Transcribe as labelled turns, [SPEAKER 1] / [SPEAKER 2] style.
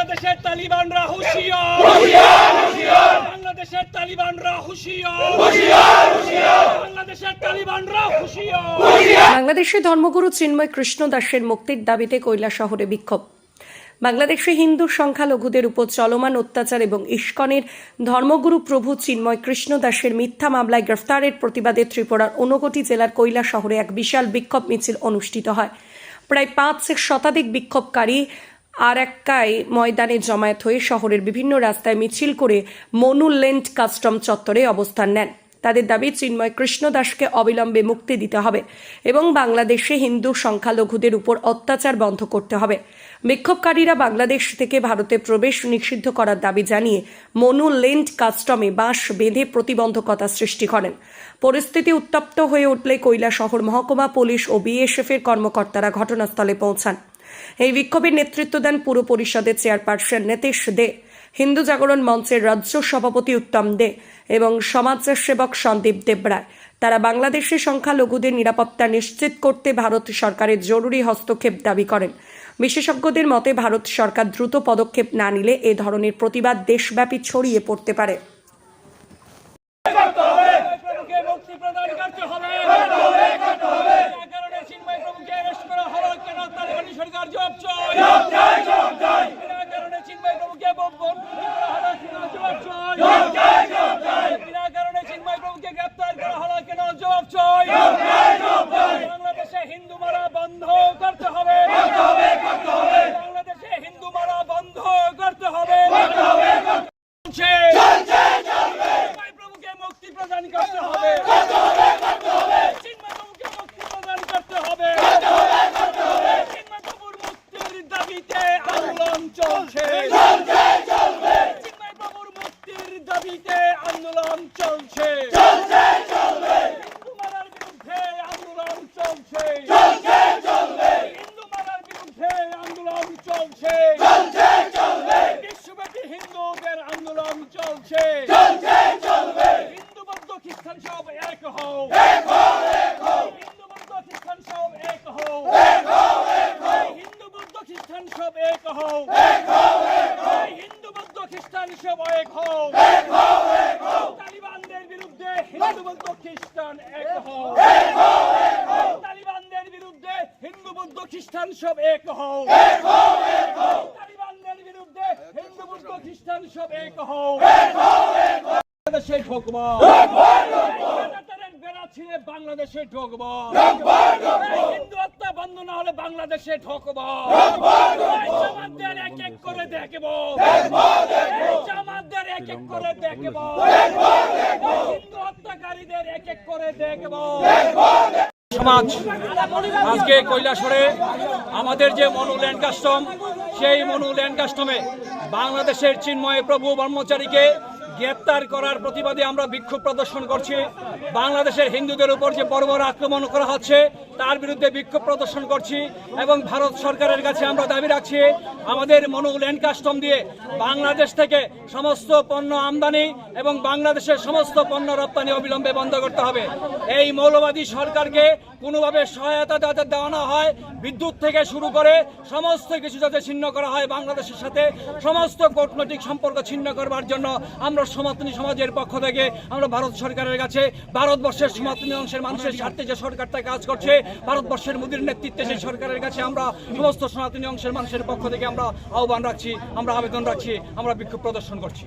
[SPEAKER 1] বাংলাদেশের তালিবানরা হুঁশিয়ার। বাংলাদেশের তালিবানরা হুঁশিয়ার। বাংলাদেশের তালিবানরা হুঁশিয়ার।
[SPEAKER 2] বাংলাদেশে ধর্মগুরু চিন্ময় কৃষ্ণ দাসের মুক্তির দাবিতে কৈলা শহরে বিক্ষোভ। বাংলাদেশে হিন্দু সংখ্যালঘুদের উপর চলমান অত্যাচার এবং ইস্কনের ধর্মগুরু প্রভু চিন্ময় কৃষ্ণ দাসের মিথ্যা মামলায় গ্রেফতারের প্রতিবাদে ত্রিপুরার ঊনকোটি জেলার কৈলা শহরে এক বিশাল বিক্ষোভ মিছিল অনুষ্ঠিত হয়। প্রায় পাঁচ শতাধিক বিক্ষোভকারী আর এককায় ময়দানে জমায়েত হয়ে শহরের বিভিন্ন রাস্তায় মিছিল করে মনুলেন্ট কাস্টম চত্বরে অবস্থান নেন। তাদের দাবি, চিন্ময় কৃষ্ণ দাসকে অবিলম্বে মুক্তি দিতে হবে এবং বাংলাদেশে হিন্দু সংখ্যালঘুদের উপর অত্যাচার বন্ধ করতে হবে। বিক্ষোভকারীরা বাংলাদেশ থেকে ভারতে প্রবেশ নিষিদ্ধ করার দাবি জানিয়ে মনু লেন্ট কাস্টমে বাঁশ বেঁধে প্রতিবন্ধকতা সৃষ্টি করেন। পরিস্থিতি উত্তপ্ত হয়ে উঠলে কৈলা শহর মহকুমা পুলিশ ও বিএসএফ এর কর্মকর্তারা ঘটনাস্থলে পৌঁছান। এই বিক্ষোভের নেতৃত্ব দেন পুর পরিষদের চেয়ারপারসন নীতিশ দে, হিন্দু জাগরণ মঞ্চের রাজ্য সভাপতি উত্তম দে এবং সমাজসেবক সন্দীপ দেবরায়। তারা বাংলাদেশে সংখ্যালঘুদের নিরাপত্তা নিশ্চিত করতে ভারত সরকারের জরুরি হস্তক্ষেপ দাবি করেন। বিশেষজ্ঞদের মতে, ভারত সরকার দ্রুত পদক্ষেপ না নিলে এ ধরনের প্রতিবাদ দেশব্যাপী ছড়িয়ে পড়তে পারে
[SPEAKER 1] প্রভুকে মুক্তি প্রদান করতে হবে যে কারণে চিন্ময় প্রভুকে অ্যারেস্ট করা হলো কেন তালিবানি সরকার জবাব চাই বিনা কারণে চিন্ময় প্রভুকে বন্দী করা হলো কেন জবাব চাই বিনা কারণে চিন্ময় প্রভুকে গ্রেপ্তার করা হলো কেন জবাব চাই বাংলাদেশে হিন্দু মারা বন্ধ করতে হবে বাংলাদেশে হিন্দু মারা বন্ধ করতে হবে চলছে চিন্ময় প্রভুকে মুক্তি প্রদান করতে হবে চিন্ময় প্রভুকে মুক্তি প্রদান করতে হবে চিন্ময় প্রভুর মুক্তির দাবিতে আন্দোলন চলছে চিন্ময় প্রভুর মুক্তির দাবিতে আন্দোলন চলছে হিন্দু মারার বিরুদ্ধে আন্দোলন চলছে হিন্দু মারার বিরুদ্ধে আন্দোলন চলছে বিশ্বব্যাপী আন্দোলন চলছে হিন্দু বৌদ্ধ খ্রিস্টান সব এক হও হিন্দু বৌদ্ধ খ্রিস্টান সব এক হও হিন্দু বৌদ্ধ খ্রিস্টান সব এক হও হিন্দু বৌদ্ধ খ্রিস্টান সব এক হও তালিবানদের বিরুদ্ধে হিন্দু বৌদ্ধ খ্রিস্টান এক হও তালিবানদের বিরুদ্ধে হিন্দু বৌদ্ধ খ্রিস্টান সব এক হও তালিবানদের বিরুদ্ধে হিন্দু বৌদ্ধ খ্রিস্টান সব এক বাংলাদেশে ঢুকবো। ছিঁড়ে বাংলাদেশে হিন্দু বন্ধ না হলে বাংলাদেশে ঢুকবো। জামাতদের এক এক করে দেখব। জামাতদের এক এক করে দেখব। হিন্দু হত্যাকারীদের এক এক করে দেখব। সমাজ, আজকে কৈলাসরে আমাদের যে মনু ল্যান্ড কাস্টম সেই ল্যান্ড কাস্টমে বাংলাদেশের চিন্ময় প্রভু ব্রহ্মচারীকে গ্রেপ্তার করার প্রতিবাদে আমরা বিক্ষোভ প্রদর্শন করছি। বাংলাদেশের হিন্দুদের উপর যে বড় আক্রমণ করা হচ্ছে, তার বিরুদ্ধে বিক্ষোভ প্রদর্শন করছি এবং ভারত সরকারের কাছে আমরা দাবি রাখছি, আমাদের মনু ল্যান্ড কাস্টম দিয়ে বাংলাদেশ থেকে সমস্ত পণ্য আমদানি এবং বাংলাদেশের সমস্ত পণ্য রপ্তানি অবিলম্বে বন্ধ করতে হবে। এই মৌলবাদী সরকারকে কোনোভাবে সহায়তা যাতে দেওয়া না হয়, বিদ্যুৎ থেকে শুরু করে সমস্ত কিছু যাতে ছিন্ন করা হয় বাংলাদেশের সাথে, সমস্ত কূটনৈতিক সম্পর্ক ছিন্ন করবার জন্য আমরা সনাতনী সমাজের পক্ষ থেকে আমরা ভারত সরকারের কাছে, ভারতবর্ষের সনাতনী অংশের মানুষের স্বার্থে যে সরকারটা কাজ করছে, ভারতবর্ষের মোদীর নেতৃত্বে সেই সরকারের কাছে আমরা সমস্ত সনাতনী অংশের মানুষের পক্ষ থেকে আমরা আহ্বান রাখছি, আমরা আবেদন রাখছি, আমরা বিক্ষোভ প্রদর্শন করছি।